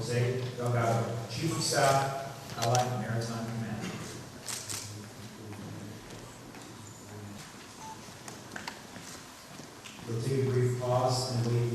Jose Delgado, Chief of Staff, Allied Maritime Command. We'll take a brief pause and await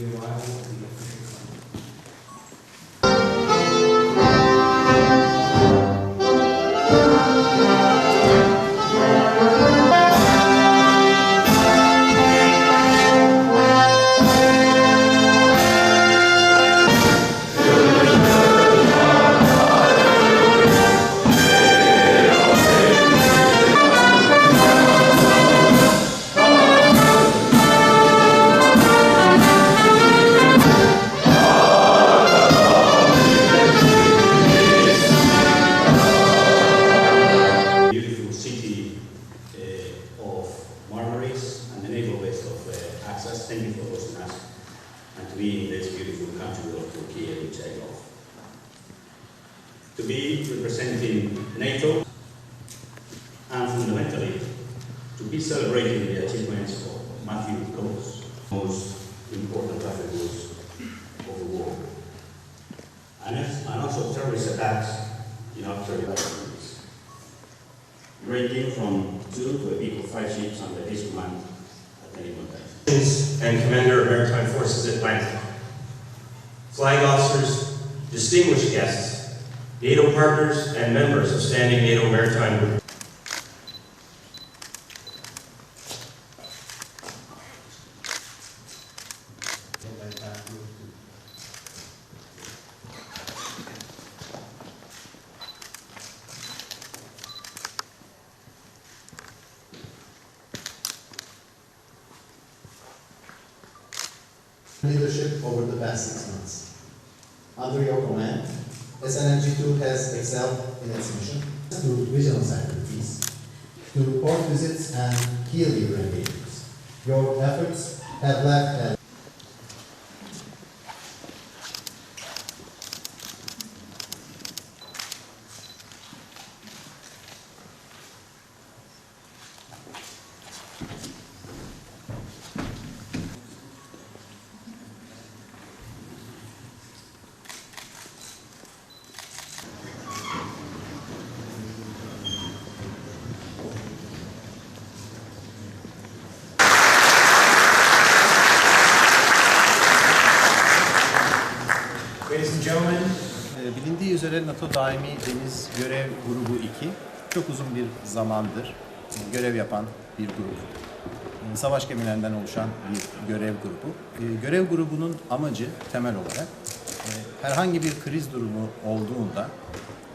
And to be in this beautiful country of Turkey, which I love. To be representing NATO and fundamentally to be celebrating the achievements of Matthew Coase, most important rules of the world. And, and also terrorist attacks in other countries ranging from two to a peak of five ships under his command at any one time. And Commander of Maritime Forces at Atlantic. Flag officers, distinguished guests, NATO partners, and members of Standing NATO Maritime Group. Leadership over the past six months. Under your command, SNMG2 has excelled in its mission to vigilance activities, to port visits and key leader engagements. Your efforts have left Üzere NATO Daimi Deniz Görev Grubu 2 çok uzun bir zamandır görev yapan bir grup. E, Savaş gemilerinden oluşan bir görev grubu. E, Görev grubunun amacı temel olarak e, herhangi bir kriz durumu olduğunda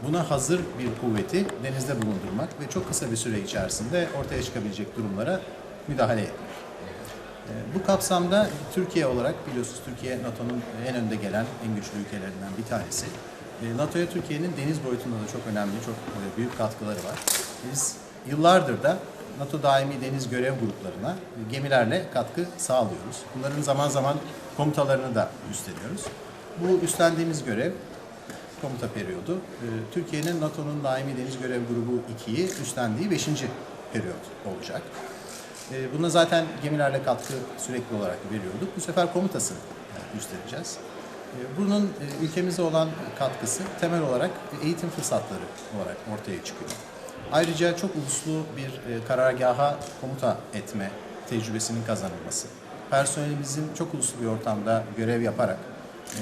buna hazır bir kuvveti denizde bulundurmak ve çok kısa bir süre içerisinde ortaya çıkabilecek durumlara müdahale etmek. E, Bu kapsamda Türkiye olarak biliyorsunuz Türkiye NATO'nun en önde gelen en güçlü ülkelerinden bir tanesi. E, NATO'ya Türkiye'nin deniz boyutunda da çok önemli, çok e, büyük katkıları var. Biz yıllardır da NATO daimi deniz görev gruplarına e, gemilerle katkı sağlıyoruz. Bunların zaman zaman komutalarını da üstleniyoruz. Bu üstlendiğimiz görev komuta periyodu e, Türkiye'nin NATO'nun daimi deniz görev grubu 2'yi üstlendiği 5. periyot olacak. E, Buna zaten gemilerle katkı sürekli olarak veriyorduk. Bu sefer komutasını e, üstleneceğiz. E, Bunun e, ülkemize olan katkısı temel olarak eğitim fırsatları olarak ortaya çıkıyor. Ayrıca çok uluslu bir e, karargaha komuta etme tecrübesinin kazanılması, personelimizin çok uluslu bir ortamda görev yaparak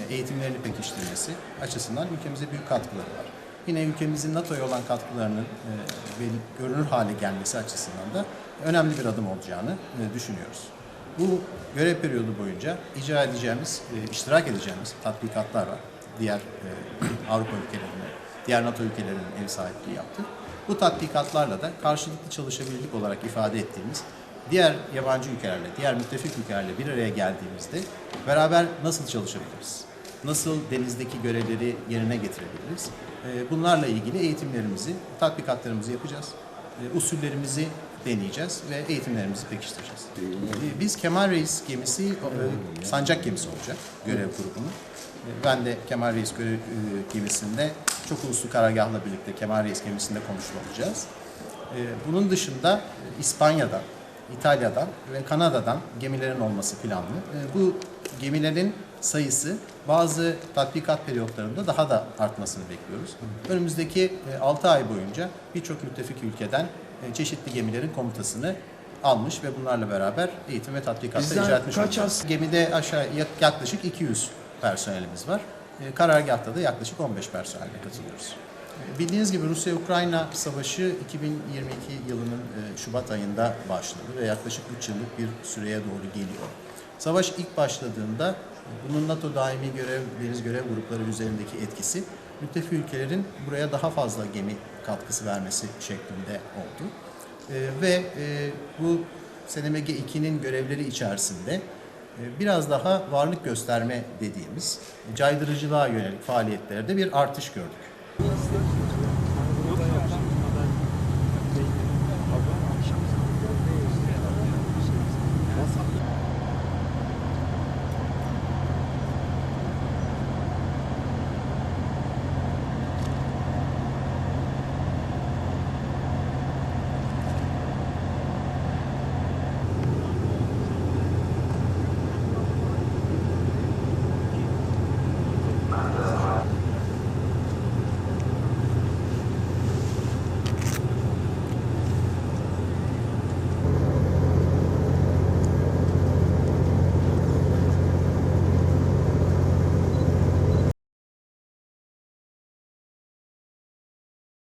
e, eğitimlerini pekiştirmesi açısından ülkemize büyük katkıları var. Yine ülkemizin NATO'ya olan katkılarının görünür hale gelmesi açısından da önemli bir adım olacağını düşünüyoruz. Bu görev periyodu boyunca icra edeceğimiz, e, iştirak edeceğimiz tatbikatlar var. Diğer e, Avrupa ülkelerinin, diğer NATO ülkelerinin ev sahipliği yaptı. Bu tatbikatlarla da karşılıklı çalışabilirlik olarak ifade ettiğimiz diğer yabancı ülkelerle, diğer müttefik ülkelerle bir araya geldiğimizde beraber nasıl çalışabiliriz? Nasıl denizdeki görevleri yerine getirebiliriz? E, Bunlarla ilgili eğitimlerimizi, tatbikatlarımızı yapacağız. E, Usullerimizi deneyeceğiz ve eğitimlerimizi pekiştireceğiz. E, Biz Kemal Reis gemisi e, sancak gemisi olacak görev grubunun. E, Ben de Kemal Reis görev e, gemisinde çok uluslu karargahla birlikte Kemal Reis gemisinde konuşuyor olacağız. E, Bunun dışında e, İspanya'da İtalya'dan ve Kanada'dan gemilerin olması planlı. E, Bu gemilerin sayısı bazı tatbikat periyotlarında daha da artmasını bekliyoruz. Önümüzdeki 6 ay boyunca birçok müttefik ülkeden e, çeşitli gemilerin komutasını almış ve bunlarla beraber eğitim ve tatbikatlar Bizden icra etmiş kaç olacağız. Gemide aşağı yak- yaklaşık 200 personelimiz var. E, Karargahta da yaklaşık 15 personelle katılıyoruz. E, Bildiğiniz gibi Rusya-Ukrayna savaşı 2022 yılının e, Şubat ayında başladı ve yaklaşık 3 yıllık bir süreye doğru geliyor. Savaş ilk başladığında e, bunun NATO daimi görev, deniz görev grupları üzerindeki etkisi müttefik ülkelerin buraya daha fazla gemi katkısı vermesi şeklinde oldu. E, ve e, bu SNMG 2'nin görevleri içerisinde e, biraz daha varlık gösterme dediğimiz caydırıcılığa yönelik faaliyetlerde bir artış gördük.